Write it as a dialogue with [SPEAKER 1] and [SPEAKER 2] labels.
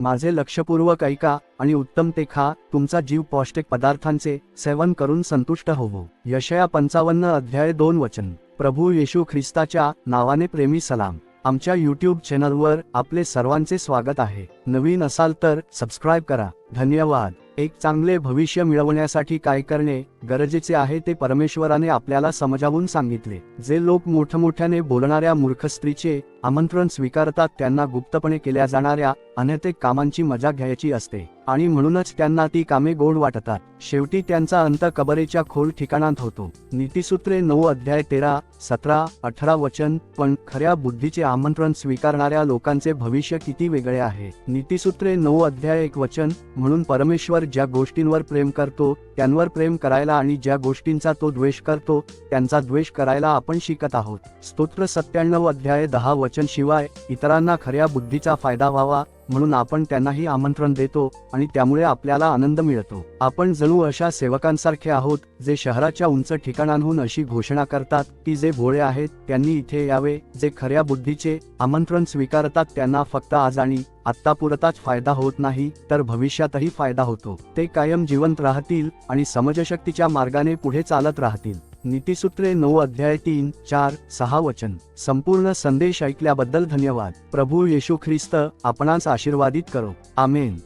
[SPEAKER 1] माझे लक्षपूर्वक ऐका आणि उत्तम ते खा. तुमचा जीव पौष्टिक पदार्थांचे सेवन करून संतुष्ट होवो. यशया पंचावन्न अध्याय दोन वचन. प्रभू येशू ख्रिस्ताच्या नावाने प्रेमी सलाम. आमच्या यूट्यूब चॅनलवर आपले सर्वांचे स्वागत आहे. नवीन असाल तर सबस्क्राईब करा. धन्यवाद. एक चांगले भविष्य मिळवण्यासाठी काय करणे गरजेचे आहे ते परमेश्वराने आपल्याला समजावून सांगितले. जे लोक मोठमोठ्याने बोलणाऱ्या मूर्ख स्त्रीचे आमंत्रण स्वीकारतात त्यांना गुप्तपणे केल्या जाणाऱ्या अनैतिक कामांची मजा घ्यायची असते आणि म्हणूनच त्यांना ती कामे गोड वाटतात. शेवटी त्यांचा अंत कबरेच्या खोल ठिकाणात होतो. नीतीसूत्रे नऊ अध्याय तेरा सतरा अठरा वचन पण खऱ्या बुद्धीचे आमंत्रण स्वीकारणाऱ्या लोकांचे भविष्य किती वेगळे आहे. नीतीसूत्रे नऊ अध्याय एक वचन म्हणून परमेश्वर ज्या गोष्टींवर प्रेम करतो त्यांवर प्रेम करायला आणि ज्या गोष्टींचा तो द्वेष करतो त्यांचा द्वेष करायला आपण शिकत आहोत. स्तोत्र सत्त्याण्णव अध्याय दहा वचन शिवाय इतरांना खऱ्या बुद्धीचा फायदा व्हावा म्हणून आपण त्यांनाही आमंत्रण देतो आणि त्यामुळे आपल्याला आनंद मिळतो. आपण जणू अशा सेवकांसारखे आहोत जे शहराच्या उंच ठिकाणांहून अशी घोषणा करतात की जे भोळे आहेत त्यांनी इथे यावे जे खऱ्या बुद्धीचे आमंत्रण स्वीकारतात त्यांना फक्त आज आणि आत्तापुरताच फायदा होत नाही तर भविष्यातही फायदा होतो. ते कायम जिवंत राहतील आणि समजशक्तीच्या मार्गाने पुढे चालत राहतील. नीतीसूत्रे नऊ अध्याय तीन चार सहा वचन. संपूर्ण संदेश ऐकल्याबद्दल धन्यवाद. प्रभू येशू ख्रिस्त आपणास आशीर्वादित करो. आमेन.